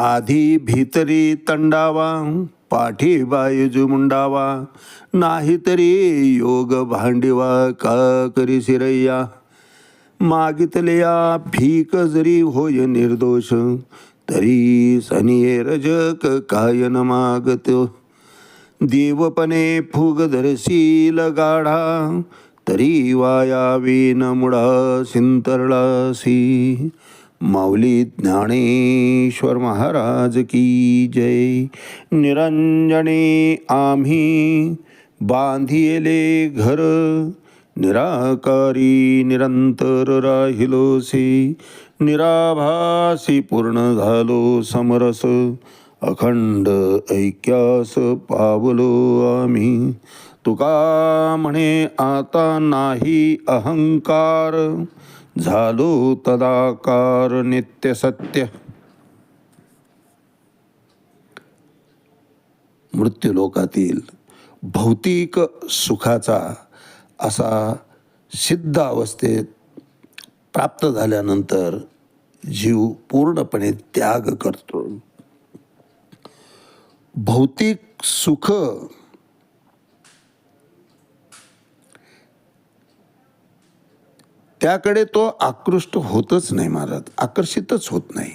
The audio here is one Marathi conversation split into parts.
आधी भीतरी तंडावा पाठी बायजू मुंडावा नाही तरी योग भांडिवा का करी शिरय्या मागितल्या भीक जरी होय निर्दोष तरी सनिये रजक काय न मागतो. देवपणे फुगदर्शील गाढा तरी वायावी न मुडा सिंतरळासी माऊली ज्ञानेश्वर महाराज की जय। निरंजने आम्ही बांधिले घर निराकारी निरंतर राहिलोसी निराभासी पूर्ण झालो समरस अखंड ऐक्यास पावलो आम्ही। तुका म्हणे आता नाही अहंकार झालो तदाकार नित्य सत्य. मृत्यूलोकातील भौतिक सुखाचा असा सिद्ध अवस्थेत प्राप्त झाल्यानंतर जीव पूर्णपणे त्याग करतो. भौतिक सुख त्याकडे तो आकृष्ट होतच नाही महाराज आकर्षितच होत नाही.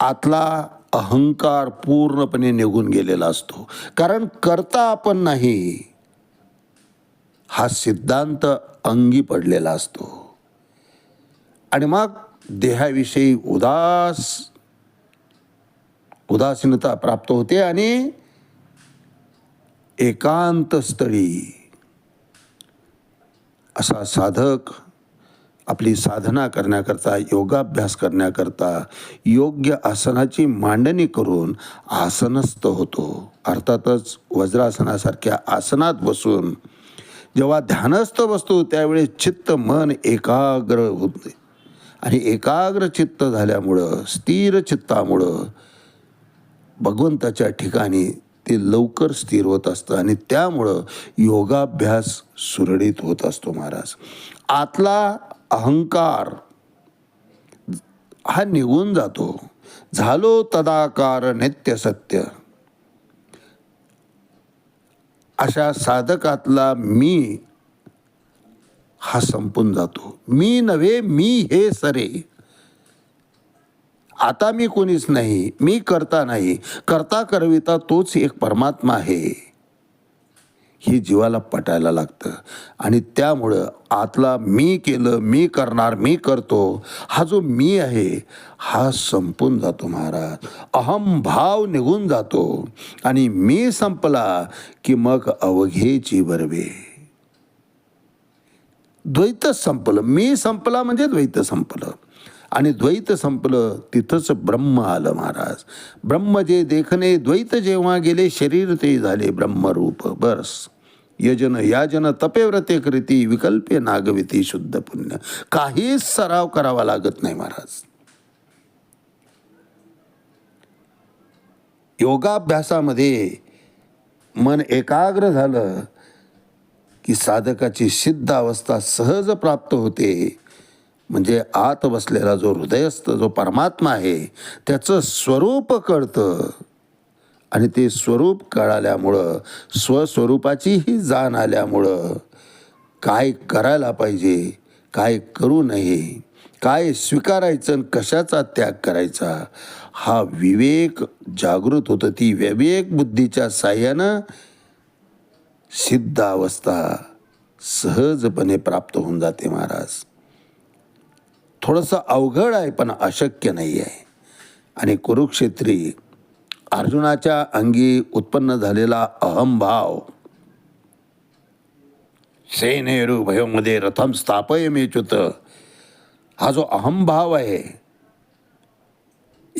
आतला अहंकार पूर्णपणे निघून गेलेला असतो. कारण करता आपण नाही हा सिद्धांत अंगी पडलेला असतो. आणि मग देहाविषयी उदास उदासीनता प्राप्त होते आणि एकांत स्थळी असा साधक आपली साधना करण्याकरता योगाभ्यास करण्याकरता योग्य आसनाची मांडणी करून आसनस्थ होतो. अर्थातच वज्रासनासारख्या आसनात बसून जेव्हा ध्यानस्थ बसतो त्यावेळेस चित्त मन एकाग्र होते आणि एकाग्र चित्त झाल्यामुळं स्थिर चित्तामुळं भगवंताच्या ठिकाणी ते लवकर स्थिर होत असतं आणि त्यामुळं योगाभ्यास सुरळीत होत असतो महाराज. आतला अहंकार हा निघून जातो. झालो तदाकार नित्य सत्य. अशा साधकातला मी हा संपून जातो. मी नव्हे मी हे सरे. आता मी कोणीच नाही मी करता नाही. करता करविता तोच एक परमात्मा आहे. हे जीवाला पटायला लागतं. आणि त्यामुळं आतला मी केलं मी करणार मी करतो हा जो मी आहे हा संपून जातो महाराज. अहम भाव निघून जातो. आणि मी संपला की मग अवघेची बरवे. द्वैतच संपलं. मी संपला म्हणजे द्वैत संपलं. आणि द्वैत संपलं तिथंच ब्रह्म आलं महाराज. ब्रह्म जे देखणे द्वैत जेव्हा गेले शरीर ते झाले ब्रह्मरूप. बस. यजन याजन तपेव्रते कृती विकल्पे नागविती शुद्ध पुण्य. काहीच सराव करावा लागत नाही महाराज. योगाभ्यासामध्ये मन एकाग्र झालं की साधकाची सिद्ध अवस्था सहज प्राप्त होते. म्हणजे आत बसलेला जो हृदयस्थ जो परमात्मा आहे त्याचं स्वरूप कळतं. आणि ते स्वरूप कळाल्यामुळं स्वस्वरूपाचीही जाण आल्यामुळं काय करायला पाहिजे काय करू नये काय स्वीकारायचं आणि कशाचा त्याग करायचा हा विवेक जागृत होतं. ती विवेक बुद्धीच्या साह्यानं सिद्ध अवस्था सहजपणे प्राप्त होऊन जाते महाराज. थोडंसं अवघड आहे पण अशक्य नाही आहे. आणि कुरुक्षेत्री अर्जुनाच्या अंगी उत्पन्न झालेला अहमभाव सेनेरू भयोमध्ये रथम स्थापय मेच्युत हा जो अहमभाव आहे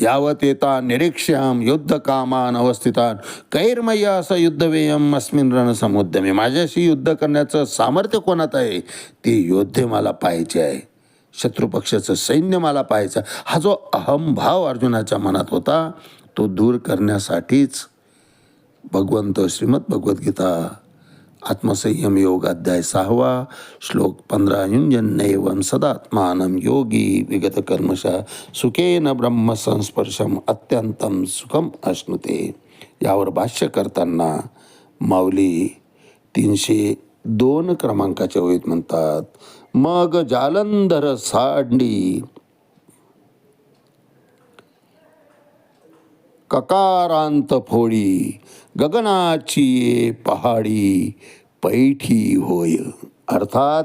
यावत येता निरीक्षम युद्ध कामान अवस्थितान. कैर्मय्या असं युद्धवेयम अस्मिन रणसमुद्यमे माझ्याशी युद्ध करण्याचं सामर्थ्य कोणात आहे? ते योद्धे मला पाहायचे आहे. शत्रुपक्षाचं सैन्य मला पाहायचं. हा जो अहमभाव अर्जुनाच्या मनात होता तो दूर करण्यासाठीच भगवंत श्रीमद भगवद्गीता आत्मसंयम योग अध्याय सहावा श्लोक पंधरा युंजन्यवम सदात्मानं योगी विगत कर्मशा सुखेन ब्रह्म संस्पर्शम अत्यंतम सुखम अश्नुते। यावर भाष्य करताना माऊली तीनशे दोन क्रमांकाच्या होईत म्हणतात मग जालंधर साडी. ककारांत फोडी गगनाची ये पहाडी पैठी होय. अर्थात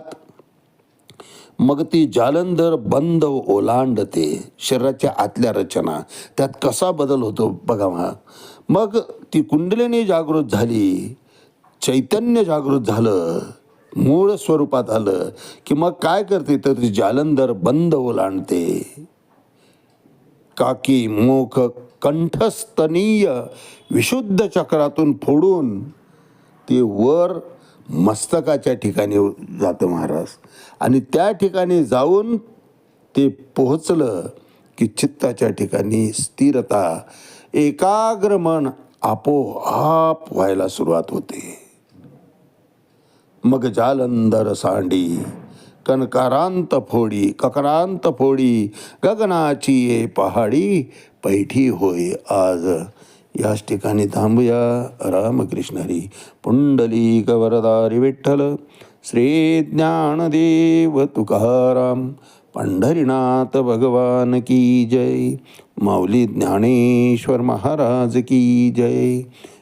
मग ती जालंधर बंद ओलांडते शरीराच्या आतल्या रचना. त्यात कसा बदल होतो बघा मग मग ती कुंडलिनी जागृत झाली चैतन्य जागृत झालं. मूळ स्वरूपात आलं की मग काय करते? तर ती जालंधर बंद ओलांडते. काकी मोख कंठस्तनीय विशुद्ध चक्रातून फोडून ते वर मस्तकाच्या ठिकाणी जातं महाराज. आणि त्या ठिकाणी जाऊन ते पोहोचलं की चित्ताच्या ठिकाणी स्थिरता एकाग्र मन आपोआप व्हायला सुरुवात होते. मग जालंदर सांडी कनकारांत फोडी ककरांत फोडी गगनाची ये पहाडी पैठी होय आज. याच ठिकाणी थांबूया. रामकृष्णरी पुंडली कवरदारी विठ्ठल श्री ज्ञानदेव तुकाराम पंढरीनाथ भगवान की जय माऊली ज्ञानेश्वर महाराज की जय.